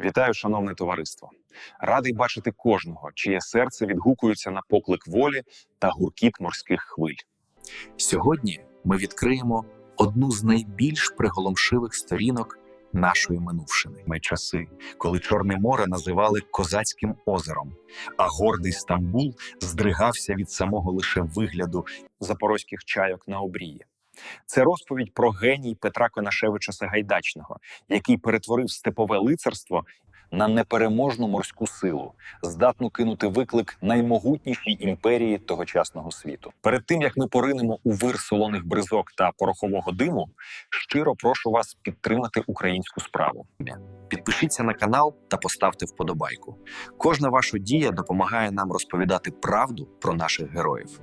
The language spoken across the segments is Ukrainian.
Вітаю, шановне товариство! Радий бачити кожного, чиє серце відгукується на поклик волі та гуркіт морських хвиль. Сьогодні ми відкриємо одну з найбільш приголомшивих сторінок нашої минувшини. Ми часи, коли Чорне море називали козацьким озером, а гордий Стамбул здригався від самого лише вигляду запорозьких чайок на обрії. Це розповідь про геній Петра Конашевича Сагайдачного, який перетворив степове лицарство на непереможну морську силу, здатну кинути виклик наймогутнішій імперії тогочасного світу. Перед тим як ми поринемо у вир солоних бризок та порохового диму, щиро прошу вас підтримати українську справу. Підпишіться на канал та поставте вподобайку. Кожна ваша дія допомагає нам розповідати правду про наших героїв.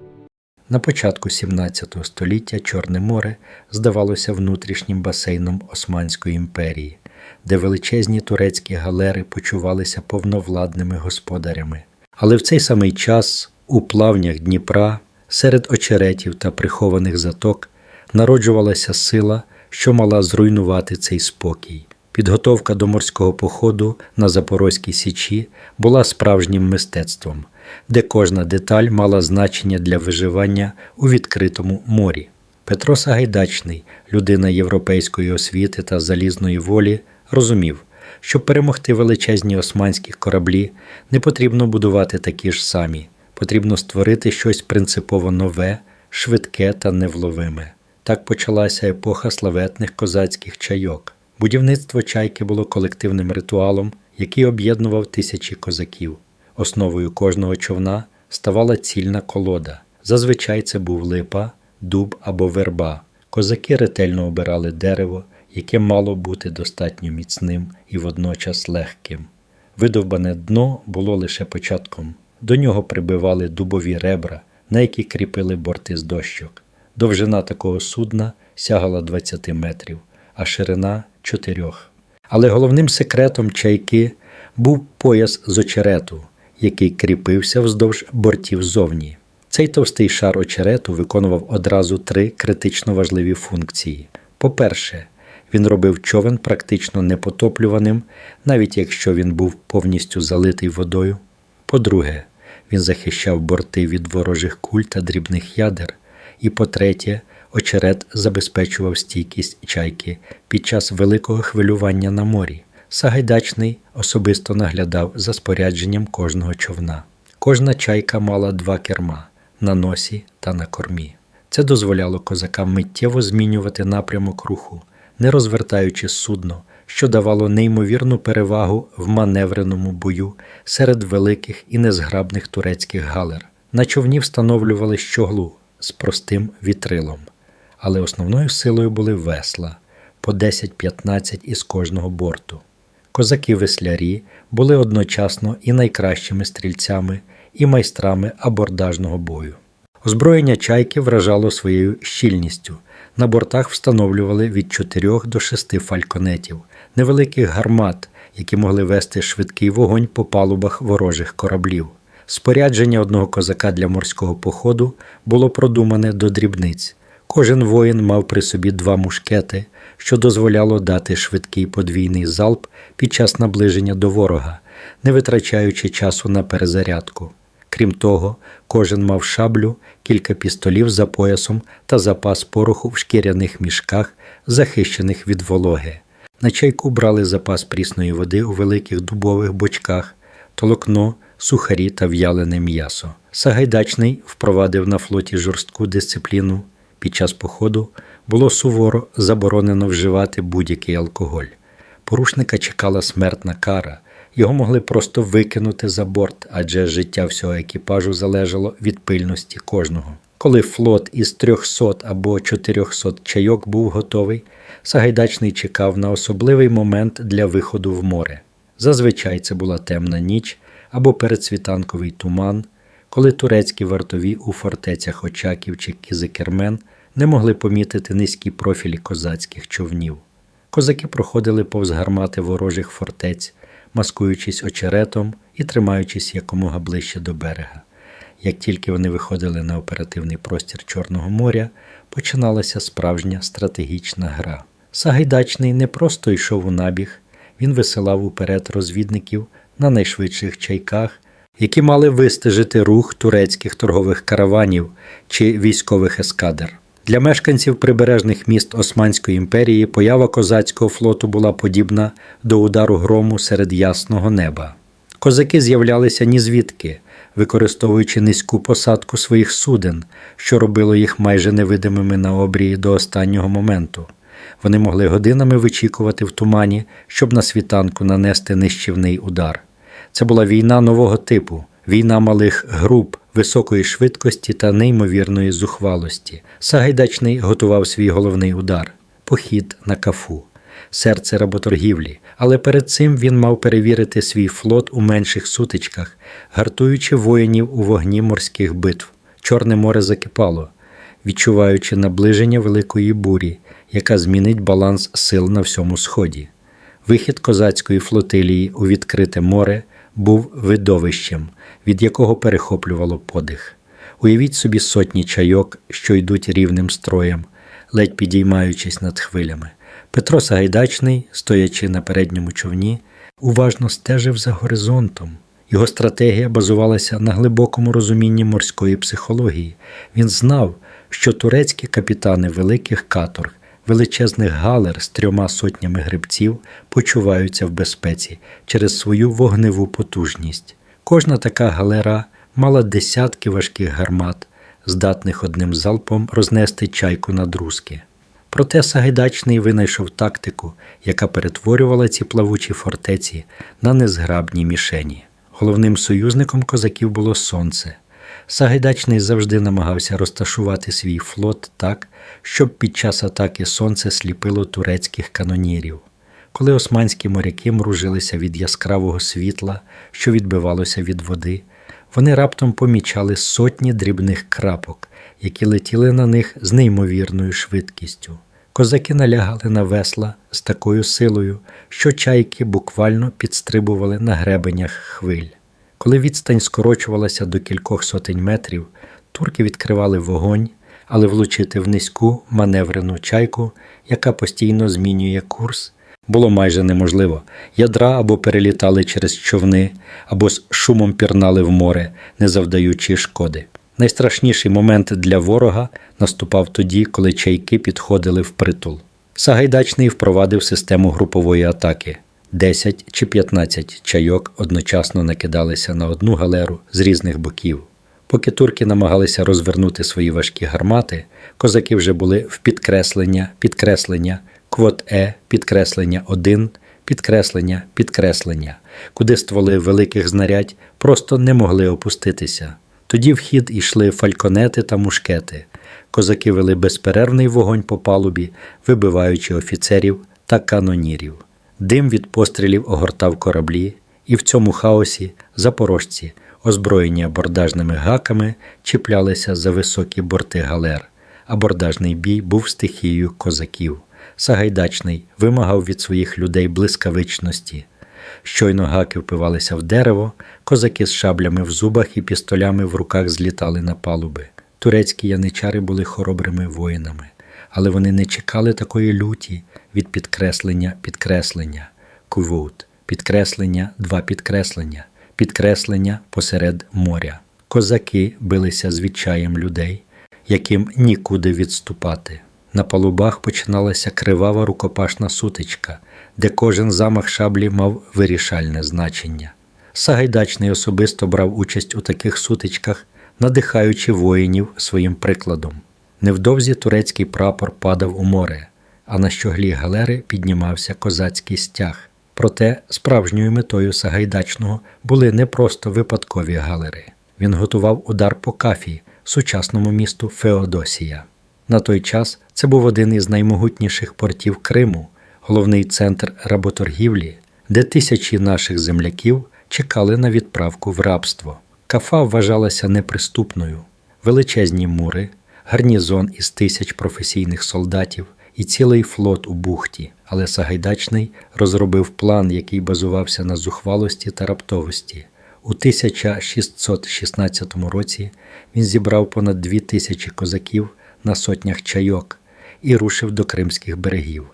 На початку 17 століття Чорне море здавалося внутрішнім басейном Османської імперії, де величезні турецькі галери почувалися повновладними господарями. Але в цей самий час у плавнях Дніпра, серед очеретів та прихованих заток, народжувалася сила, що мала зруйнувати цей спокій. Підготовка до морського походу на Запорозькій Січі була справжнім мистецтвом, де кожна деталь мала значення для виживання у відкритому морі. Петро Сагайдачний, людина європейської освіти та залізної волі, розумів, щоб перемогти величезні османські кораблі, не потрібно будувати такі ж самі, потрібно створити щось принципово нове, швидке та невловиме. Так почалася епоха славетних козацьких чайок. Будівництво чайки було колективним ритуалом, який об'єднував тисячі козаків. Основою кожного човна ставала цільна колода. Зазвичай це був липа, дуб або верба. Козаки ретельно обирали дерево, яке мало бути достатньо міцним і водночас легким. Видовбане дно було лише початком. До нього прибивали дубові ребра, на які кріпили борти з дощок. Довжина такого судна сягала 20 метрів, а ширина 4. Але головним секретом чайки був пояс з очерету, який кріпився вздовж бортів зовні. Цей товстий шар очерету виконував одразу три критично важливі функції. По-перше, він робив човен практично непотоплюваним, навіть якщо він був повністю залитий водою. По-друге, він захищав борти від ворожих куль та дрібних ядер. І по-третє, очерет забезпечував стійкість чайки під час великого хвилювання на морі. Сагайдачний особисто наглядав за спорядженням кожного човна. Кожна чайка мала два керма на носі та на кормі. Це дозволяло козакам миттєво змінювати напрямок руху, не розвертаючи судно, що давало неймовірну перевагу в маневреному бою серед великих і незграбних турецьких галер. На човні встановлювали щоглу з простим вітрилом, але основною силою були весла по 10-15 із кожного борту. Козаки-веслярі були одночасно і найкращими стрільцями, і майстрами абордажного бою. Озброєння чайки вражало своєю щільністю. На бортах встановлювали від 4 до 6 фальконетів, невеликих гармат, які могли вести швидкий вогонь по палубах ворожих кораблів. Спорядження одного козака для морського походу було продумане до дрібниць. Кожен воїн мав при собі два мушкети, що дозволяло дати швидкий подвійний залп під час наближення до ворога, не витрачаючи часу на перезарядку. Крім того, кожен мав шаблю, кілька пістолів за поясом та запас пороху в шкіряних мішках, захищених від вологи. На чайку брали запас прісної води у великих дубових бочках, толокно, сухарі та в'ялене м'ясо. Сагайдачний впровадив на флоті жорстку дисципліну. Під час походу було суворо заборонено вживати будь-який алкоголь. Порушника чекала смертна кара. Його могли просто викинути за борт, адже життя всього екіпажу залежало від пильності кожного. Коли флот із 300 або 400 чайок був готовий, Сагайдачний чекав на особливий момент для виходу в море. Зазвичай це була темна ніч або передсвітанковий туман, коли турецькі вартові у фортецях Очаків чи Кізикермен не могли помітити низькі профілі козацьких човнів. Козаки проходили повз гармати ворожих фортець, маскуючись очеретом і тримаючись якомога ближче до берега. Як тільки вони виходили на оперативний простір Чорного моря, починалася справжня стратегічна гра. Сагайдачний не просто йшов у набіг, він висилав уперед розвідників на найшвидших чайках, які мали вистежити рух турецьких торгових караванів чи військових ескадр. Для мешканців прибережних міст Османської імперії поява козацького флоту була подібна до удару грому серед ясного неба. Козаки з'являлися ні звідки, використовуючи низьку посадку своїх суден, що робило їх майже невидимими на обрії до останнього моменту. Вони могли годинами вичікувати в тумані, щоб на світанку нанести нищівний удар. Це була війна нового типу, війна малих груп, високої швидкості та неймовірної зухвалості. Сагайдачний готував свій головний удар похід на кафу, серце работоргівлі. Але перед цим він мав перевірити свій флот у менших сутичках, гартуючи воїнів у вогні морських битв. Чорне море закипало, відчуваючи наближення великої бурі, яка змінить баланс сил на всьому сході. Вихід козацької флотилії у відкрите море був видовищем, від якого перехоплювало подих. Уявіть собі сотні чайок, що йдуть рівним строєм, ледь підіймаючись над хвилями. Петро Сагайдачний, стоячи на передньому човні, уважно стежив за горизонтом. Його стратегія базувалася на глибокому розумінні морської психології. Він знав, що турецькі капітани великих каторг, величезних галер з трьома сотнями грибців почуваються в безпеці через свою вогневу потужність. Кожна така галера мала десятки важких гармат, здатних одним залпом рознести чайку на друзки. Проте Сагайдачний винайшов тактику, яка перетворювала ці плавучі фортеці на незграбні мішені. Головним союзником козаків було сонце. Сагайдачний завжди намагався розташувати свій флот так, щоб під час атаки сонце сліпило турецьких канонірів. Коли османські моряки мружилися від яскравого світла, що відбивалося від води, вони раптом помічали сотні дрібних крапок, які летіли на них з неймовірною швидкістю. Козаки налягали на весла з такою силою, що чайки буквально підстрибували на гребенях хвиль. Коли відстань скорочувалася до кількох сотень метрів, турки відкривали вогонь, але влучити в низьку маневрену чайку, яка постійно змінює курс, було майже неможливо. Ядра або перелітали через човни, або з шумом пірнали в море, не завдаючи шкоди. Найстрашніший момент для ворога наступав тоді, коли чайки підходили в притул. Сагайдачний впровадив систему групової атаки. 10 чи 15 чайок одночасно накидалися на одну галеру з різних боків. Поки турки намагалися розвернути свої важкі гармати, козаки вже були в підкреслення, підкреслення, квот Е, підкреслення 1, підкреслення, підкреслення, куди стволи великих знарядь просто не могли опуститися. Тоді в хід йшли фальконети та мушкети. Козаки вели безперервний вогонь по палубі, вибиваючи офіцерів та канонірів. Дим від пострілів огортав кораблі, і в цьому хаосі запорожці, озброєні абордажними гаками, чіплялися за високі борти галер. Абордажний бій був стихією козаків. Сагайдачний вимагав від своїх людей блискавичності. Щойно гаки впивалися в дерево, козаки з шаблями в зубах і пістолями в руках злітали на палуби. Турецькі яничари були хоробрими воїнами, але вони не чекали такої люті від підкреслення підкреслення, кувут, підкреслення, два підкреслення, підкреслення посеред моря. Козаки билися з відчаєм людей, яким нікуди відступати. На палубах починалася кривава рукопашна сутичка, де кожен замах шаблі мав вирішальне значення. Сагайдачний особисто брав участь у таких сутичках, надихаючи воїнів своїм прикладом. Невдовзі турецький прапор падав у море, а на щоглі галери піднімався козацький стяг. Проте справжньою метою Сагайдачного були не просто випадкові галери. Він готував удар по кафі, сучасному місту Феодосія. На той час це був один із наймогутніших портів Криму, головний центр работоргівлі, де тисячі наших земляків чекали на відправку в рабство. Кафа вважалася неприступною, величезні мури, гарнізон із тисяч професійних солдатів і цілий флот у бухті. Але Сагайдачний розробив план, який базувався на зухвалості та раптовості. У 1616 році він зібрав понад дві тисячі козаків на сотнях чайок і рушив до кримських берегів.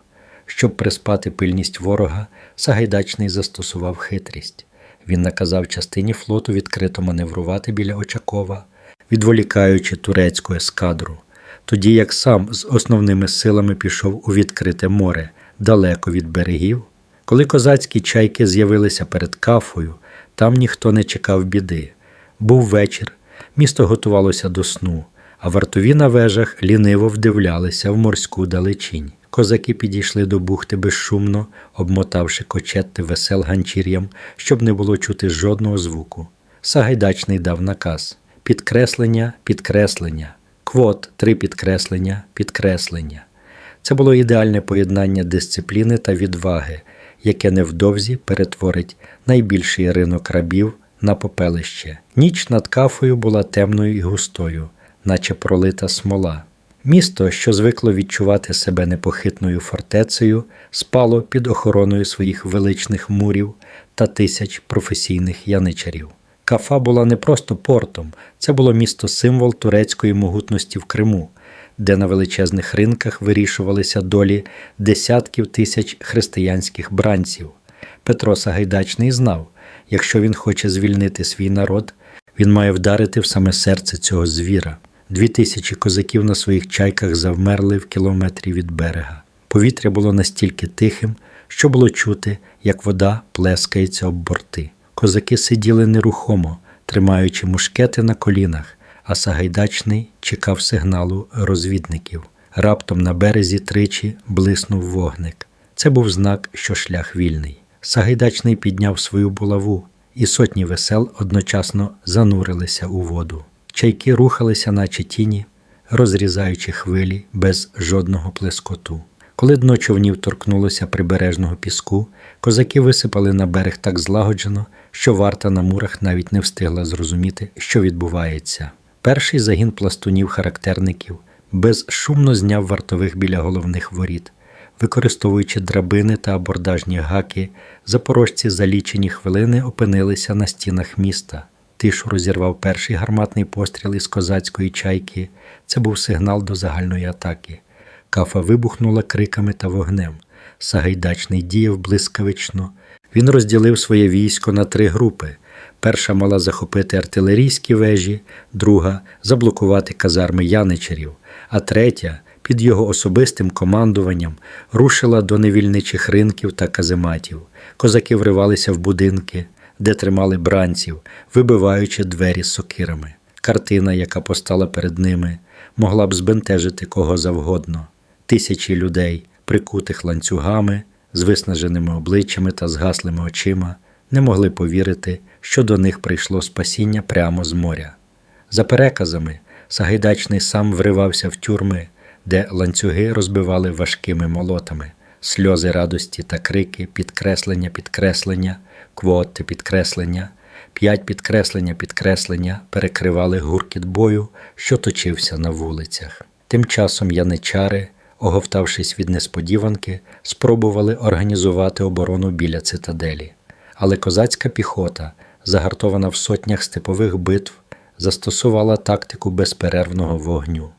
Щоб приспати пильність ворога, Сагайдачний застосував хитрість. Він наказав частині флоту відкрито маневрувати біля Очакова, відволікаючи турецьку ескадру, тоді як сам з основними силами пішов у відкрите море, далеко від берегів. Коли козацькі чайки з'явилися перед кафою, там ніхто не чекав біди. Був вечір, місто готувалося до сну, а вартові на вежах ліниво вдивлялися в морську далечінь. Козаки підійшли до бухти безшумно, обмотавши кочетти весел ганчір'ям, щоб не було чути жодного звуку. Сагайдачний дав наказ: підкреслення, підкреслення, квот, три підкреслення, підкреслення. Це було ідеальне поєднання дисципліни та відваги, яке невдовзі перетворить найбільший ринок рабів на попелище. Ніч над кафою була темною і густою, наче пролита смола. Місто, що звикло відчувати себе непохитною фортецею, спало під охороною своїх величних мурів та тисяч професійних яничарів. Кафа була не просто портом, це було місто символ турецької могутності в Криму, де на величезних ринках вирішувалися долі десятків тисяч християнських бранців. Петро Сагайдачний знав, якщо він хоче звільнити свій народ, він має вдарити в саме серце цього звіра. Дві тисячі козаків на своїх чайках завмерли в кілометрі від берега. Повітря було настільки тихим, що було чути, як вода плескається об борти. Козаки сиділи нерухомо, тримаючи мушкети на колінах, а Сагайдачний чекав сигналу розвідників. Раптом на березі тричі блиснув вогник. Це був знак, що шлях вільний. Сагайдачний підняв свою булаву, і сотні весел одночасно занурилися у воду. Чайки рухалися, наче тіні, розрізаючи хвилі без жодного плескоту. Коли дно човнів торкнулося прибережного піску, козаки висипали на берег так злагоджено, що варта на мурах навіть не встигла зрозуміти, що відбувається. Перший загін пластунів-характерників безшумно зняв вартових біля головних воріт. Використовуючи драбини та абордажні гаки, запорожці за лічені хвилини опинилися на стінах міста. Тишу розірвав перший гарматний постріл із козацької чайки. Це був сигнал до загальної атаки. Кафа вибухнула криками та вогнем. Сагайдачний діяв блискавично. Він розділив своє військо на три групи. Перша мала захопити артилерійські вежі, друга заблокувати казарми яничарів, а третя під його особистим командуванням рушила до невільничих ринків та казематів. Козаки вривалися в будинки, де тримали бранців, вибиваючи двері сокирами. Картина, яка постала перед ними, могла б збентежити кого завгодно. Тисячі людей, прикутих ланцюгами, з виснаженими обличчями та згаслими очима, не могли повірити, що до них прийшло спасіння прямо з моря. За переказами, Сагайдачний сам вривався в тюрми, де ланцюги розбивали важкими молотами, сльози радості та крики, підкреслення, підкреслення, квоти, підкреслення, п'ять підкреслення, підкреслення перекривали гуркіт бою, що точився на вулицях. Тим часом яничари, оговтавшись від несподіванки, спробували організувати оборону біля цитаделі. Але козацька піхота, загартована в сотнях степових битв, застосувала тактику безперервного вогню.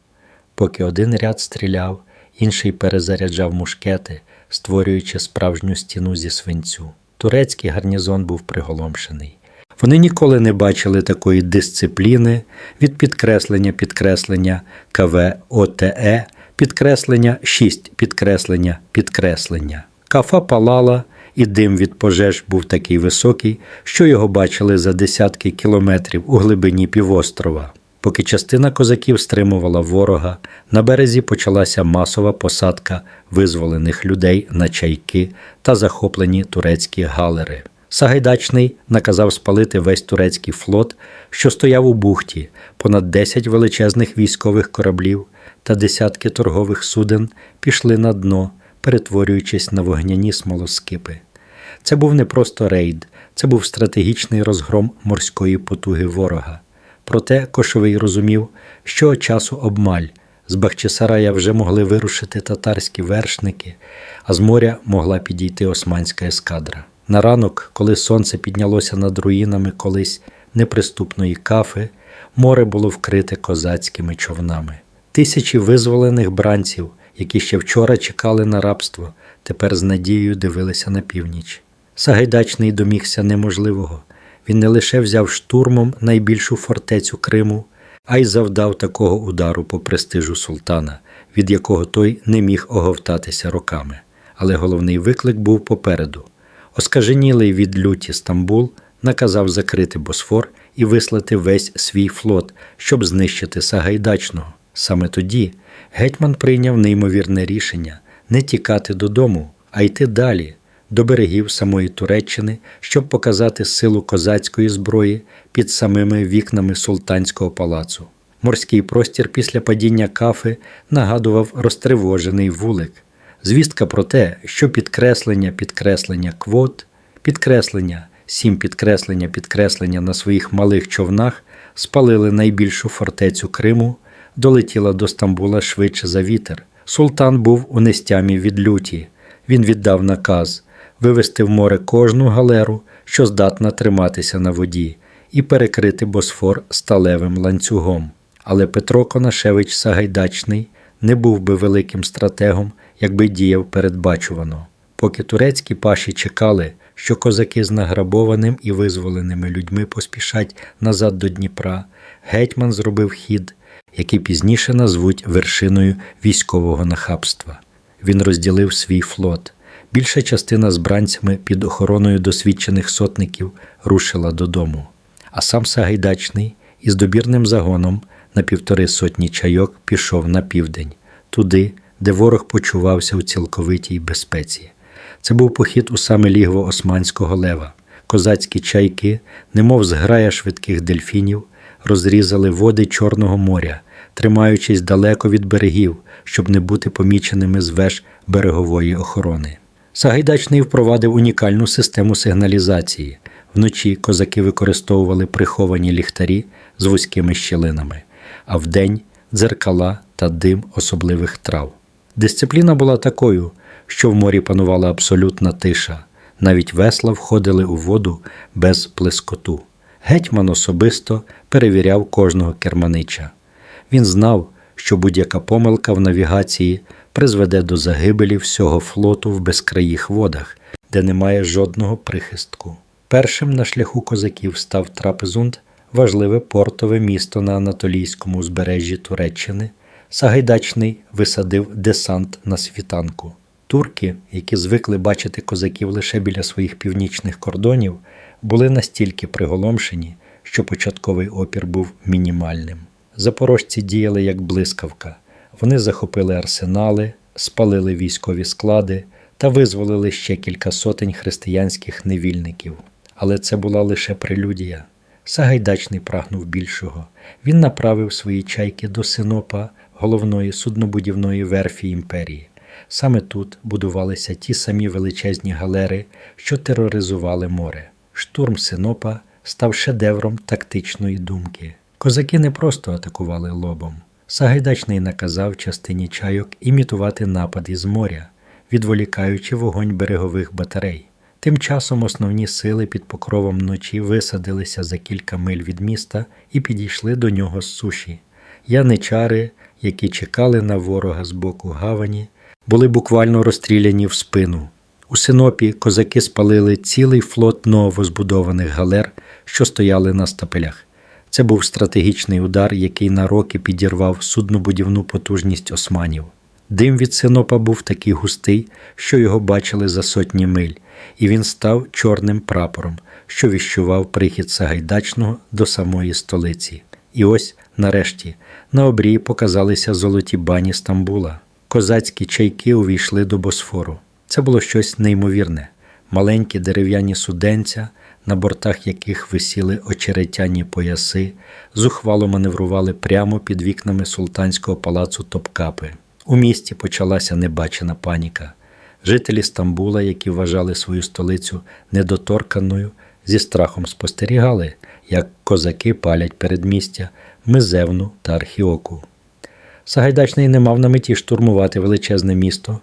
Поки один ряд стріляв, інший перезаряджав мушкети, створюючи справжню стіну зі свинцю. Турецький гарнізон був приголомшений. Вони ніколи не бачили такої дисципліни від підкреслення підкреслення КВ ОТЕ, підкреслення 6 підкреслення підкреслення. Кафа палала, і дим від пожеж був такий високий, що його бачили за десятки кілометрів у глибині півострова. Поки частина козаків стримувала ворога, на березі почалася масова посадка визволених людей на чайки та захоплені турецькі галери. Сагайдачний наказав спалити весь турецький флот, що стояв у бухті, понад 10 величезних військових кораблів та десятки торгових суден пішли на дно, перетворюючись на вогняні смолоскипи. Це був не просто рейд, це був стратегічний розгром морської потуги ворога. Проте Кошовий розумів, що часу обмаль. З Бахчисарая вже могли вирушити татарські вершники, а з моря могла підійти османська ескадра. На ранок, коли сонце піднялося над руїнами колись неприступної кафи, море було вкрите козацькими човнами. Тисячі визволених бранців, які ще вчора чекали на рабство, тепер з надією дивилися на північ. Сагайдачний домігся неможливого. Він не лише взяв штурмом найбільшу фортецю Криму, а й завдав такого удару по престижу султана, від якого той не міг оговтатися роками. Але головний виклик був попереду. Оскаженілий від люті Стамбул наказав закрити Босфор і вислати весь свій флот, щоб знищити Сагайдачного. Саме тоді гетьман прийняв неймовірне рішення не тікати додому, а йти далі, до берегів самої Туреччини, щоб показати силу козацької зброї під самими вікнами султанського палацу. Морський простір після падіння кафи нагадував розтривожений вулик. Звістка про те, що підкреслення підкреслення квот, підкреслення, сім підкреслення підкреслення на своїх малих човнах спалили найбільшу фортецю Криму, долетіла до Стамбула швидше за вітер. Султан був у нестямі від люті. Він віддав наказ вивести в море кожну галеру, що здатна триматися на воді, і перекрити Босфор сталевим ланцюгом. Але Петро Конашевич Сагайдачний не був би великим стратегом, якби діяв передбачувано. Поки турецькі паші чекали, що козаки з награбованим і визволеними людьми поспішать назад до Дніпра, гетьман зробив хід, який пізніше назвуть вершиною військового нахабства. Він розділив свій флот. Більша частина з бранцями під охороною досвідчених сотників рушила додому, а сам Сагайдачний із добірним загоном на півтори сотні чайок пішов на південь, туди, де ворог почувався у цілковитій безпеці. Це був похід у саме лігво османського лева. Козацькі чайки, немов зграя швидких дельфінів, розрізали води Чорного моря, тримаючись далеко від берегів, щоб не бути поміченими з веж берегової охорони. Сагайдачний впровадив унікальну систему сигналізації. Вночі козаки використовували приховані ліхтарі з вузькими щілинами, а вдень дзеркала та дим особливих трав. Дисципліна була такою, що в морі панувала абсолютна тиша. Навіть весла входили у воду без плескоту. Гетьман особисто перевіряв кожного керманича. Він знав, що будь-яка помилка в навігації призведе до загибелі всього флоту в безкраїх водах, де немає жодного прихистку. Першим на шляху козаків став Трапезунд, важливе портове місто на Анатолійському узбережжі Туреччини. Сагайдачний висадив десант на світанку. Турки, які звикли бачити козаків лише біля своїх північних кордонів, були настільки приголомшені, що початковий опір був мінімальним. Запорожці діяли як блискавка. Вони захопили арсенали, спалили військові склади та визволили ще кілька сотень християнських невільників. Але це була лише прелюдія. Сагайдачний прагнув більшого. Він направив свої чайки до Синопа, головної суднобудівної верфі імперії. Саме тут будувалися ті самі величезні галери, що тероризували море. Штурм Синопа став шедевром тактичної думки. Козаки не просто атакували лобом. Сагайдачний наказав частині чайок імітувати напад із моря, відволікаючи вогонь берегових батарей. Тим часом основні сили під покровом ночі висадилися за кілька миль від міста і підійшли до нього з суші. Яничари, які чекали на ворога з боку гавані, були буквально розстріляні в спину. У Синопі козаки спалили цілий флот новозбудованих галер, що стояли на стапелях. Це був стратегічний удар, який на роки підірвав суднобудівну потужність османів. Дим від Синопа був такий густий, що його бачили за сотні миль, і він став чорним прапором, що віщував прихід Сагайдачного до самої столиці. І ось, нарешті, на обрії показалися золоті бані Стамбула. Козацькі чайки увійшли до Босфору. Це було щось неймовірне. Маленькі дерев'яні суденця, на бортах яких висіли очеретяні пояси, зухвало маневрували прямо під вікнами султанського палацу Топкапи. У місті почалася небачена паніка. Жителі Стамбула, які вважали свою столицю недоторканою, зі страхом спостерігали, як козаки палять передмістя, Мизевну та Архіоку. Сагайдачний не мав на меті штурмувати величезне місто.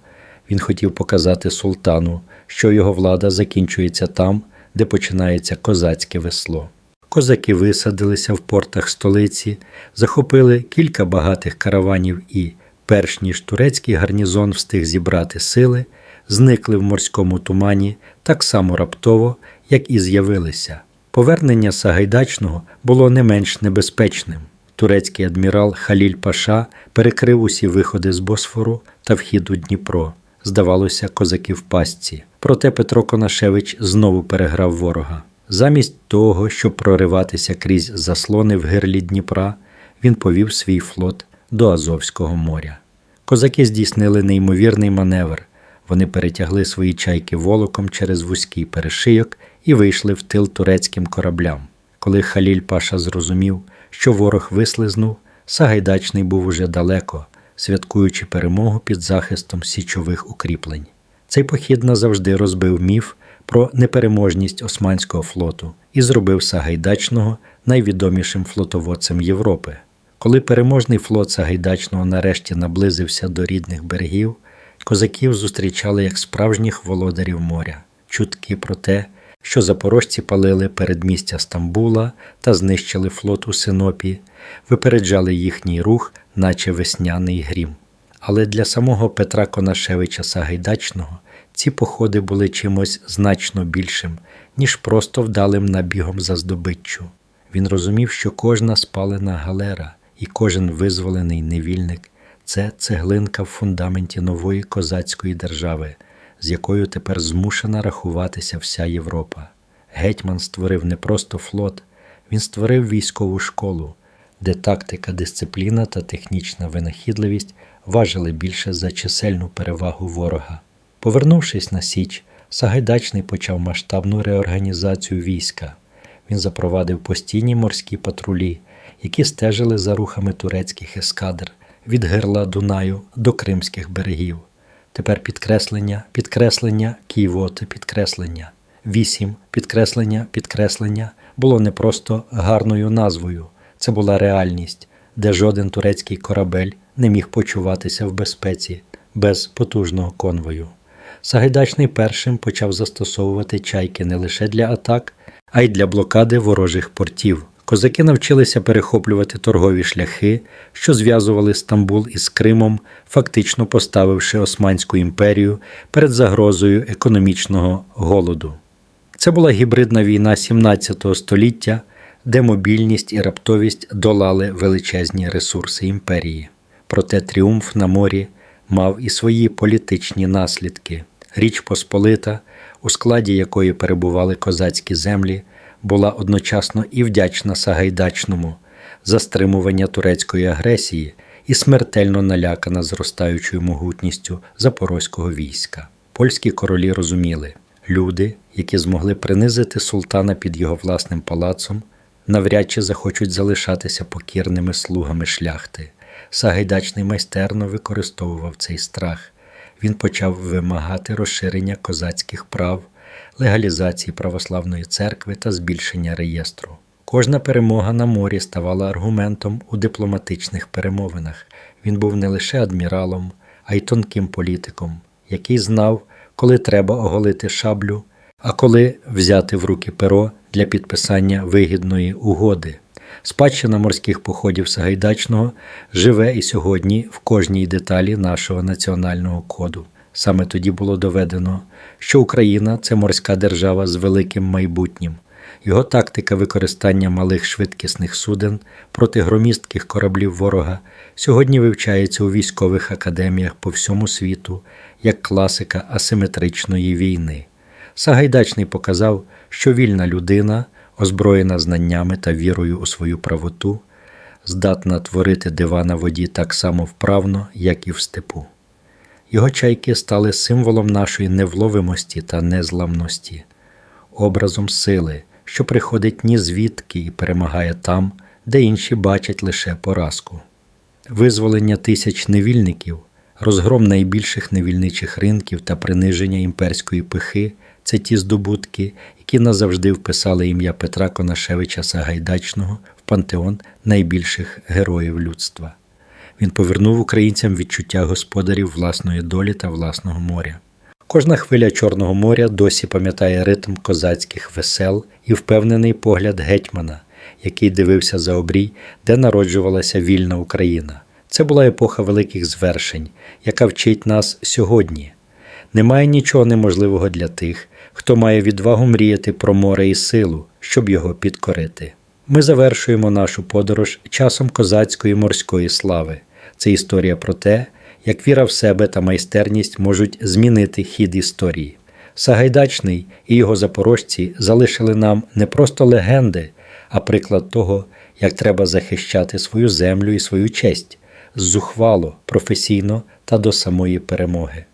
Він хотів показати султану, що його влада закінчується там, де починається козацьке весло. Козаки висадилися в портах столиці, захопили кілька багатих караванів і, перш ніж турецький гарнізон встиг зібрати сили, зникли в морському тумані так само раптово, як і з'явилися. Повернення Сагайдачного було не менш небезпечним. Турецький адмірал Халіль Паша перекрив усі виходи з Босфору та вхід у Дніпро. Здавалося, козаки в пастці. Проте Петро Конашевич знову переграв ворога. Замість того, щоб прориватися крізь заслони в гирлі Дніпра, він повів свій флот до Азовського моря. Козаки здійснили неймовірний маневр. Вони перетягли свої чайки волоком через вузький перешийок і вийшли в тил турецьким кораблям. Коли Халіль Паша зрозумів, що ворог вислизнув, Сагайдачний був уже далеко, святкуючи перемогу під захистом січових укріплень. Цей похід назавжди розбив міф про непереможність Османського флоту і зробив Сагайдачного найвідомішим флотоводцем Європи. Коли переможний флот Сагайдачного нарешті наблизився до рідних берегів, козаків зустрічали як справжніх володарів моря. Чутки про те, що запорожці палили передмістя Стамбула та знищили флот у Синопі, випереджали їхній рух, наче весняний грім. Але для самого Петра Конашевича Сагайдачного ці походи були чимось значно більшим, ніж просто вдалим набігом за здобиччю. Він розумів, що кожна спалена галера і кожен визволений невільник це цеглинка в фундаменті нової козацької держави, з якою тепер змушена рахуватися вся Європа. Гетьман створив не просто флот, він створив військову школу, де тактика, дисципліна та технічна винахідливість важили більше за чисельну перевагу ворога. Повернувшись на Січ, Сагайдачний почав масштабну реорганізацію війська. Він запровадив постійні морські патрулі, які стежили за рухами турецьких ескадр від герла Дунаю до кримських берегів. Тепер підкреслення, підкреслення, кійвоти, підкреслення. Вісім підкреслення, підкреслення було не просто гарною назвою, це була реальність, де жоден турецький корабель не міг почуватися в безпеці без потужного конвою. Сагайдачний першим почав застосовувати чайки не лише для атак, а й для блокади ворожих портів. Козаки навчилися перехоплювати торгові шляхи, що зв'язували Стамбул із Кримом, фактично поставивши Османську імперію перед загрозою економічного голоду. Це була гібридна війна 17 століття, де мобільність і раптовість долали величезні ресурси імперії. Проте тріумф на морі мав і свої політичні наслідки. Річ Посполита, у складі якої перебували козацькі землі, була одночасно і вдячна Сагайдачному за стримування турецької агресії і смертельно налякана зростаючою могутністю запорозького війська. Польські королі розуміли, люди, які змогли принизити султана під його власним палацом, навряд чи захочуть залишатися покірними слугами шляхти. Сагайдачний майстерно використовував цей страх. Він почав вимагати розширення козацьких прав, легалізації православної церкви та збільшення реєстру. Кожна перемога на морі ставала аргументом у дипломатичних перемовинах. Він був не лише адміралом, а й тонким політиком, який знав, коли треба оголити шаблю, а коли взяти в руки перо для підписання вигідної угоди. Спадщина морських походів Сагайдачного живе і сьогодні в кожній деталі нашого національного коду. Саме тоді було доведено, що Україна це морська держава з великим майбутнім. Його тактика використання малих швидкісних суден проти громістких кораблів ворога сьогодні вивчається у військових академіях по всьому світу як класика асиметричної війни. Сагайдачний показав, що вільна людина, озброєна знаннями та вірою у свою правоту, здатна творити дива на воді так само вправно, як і в степу. Його чайки стали символом нашої невловимості та незламності, образом сили, що приходить ні звідки і перемагає там, де інші бачать лише поразку. Визволення тисяч невільників, розгром найбільших невільничих ринків та приниження імперської пихи це ті здобутки, які назавжди вписали ім'я Петра Конашевича Сагайдачного в пантеон найбільших героїв людства. Він повернув українцям відчуття господарів власної долі та власного моря. Кожна хвиля Чорного моря досі пам'ятає ритм козацьких весел і впевнений погляд гетьмана, який дивився за обрій, де народжувалася вільна Україна. Це була епоха великих звершень, яка вчить нас сьогодні. Немає нічого неможливого для тих, хто має відвагу мріяти про море і силу, щоб його підкорити. Ми завершуємо нашу подорож часом козацької морської слави. Це історія про те, як віра в себе та майстерність можуть змінити хід історії. Сагайдачний і його запорожці залишили нам не просто легенди, а приклад того, як треба захищати свою землю і свою честь зухвало, професійно та до самої перемоги.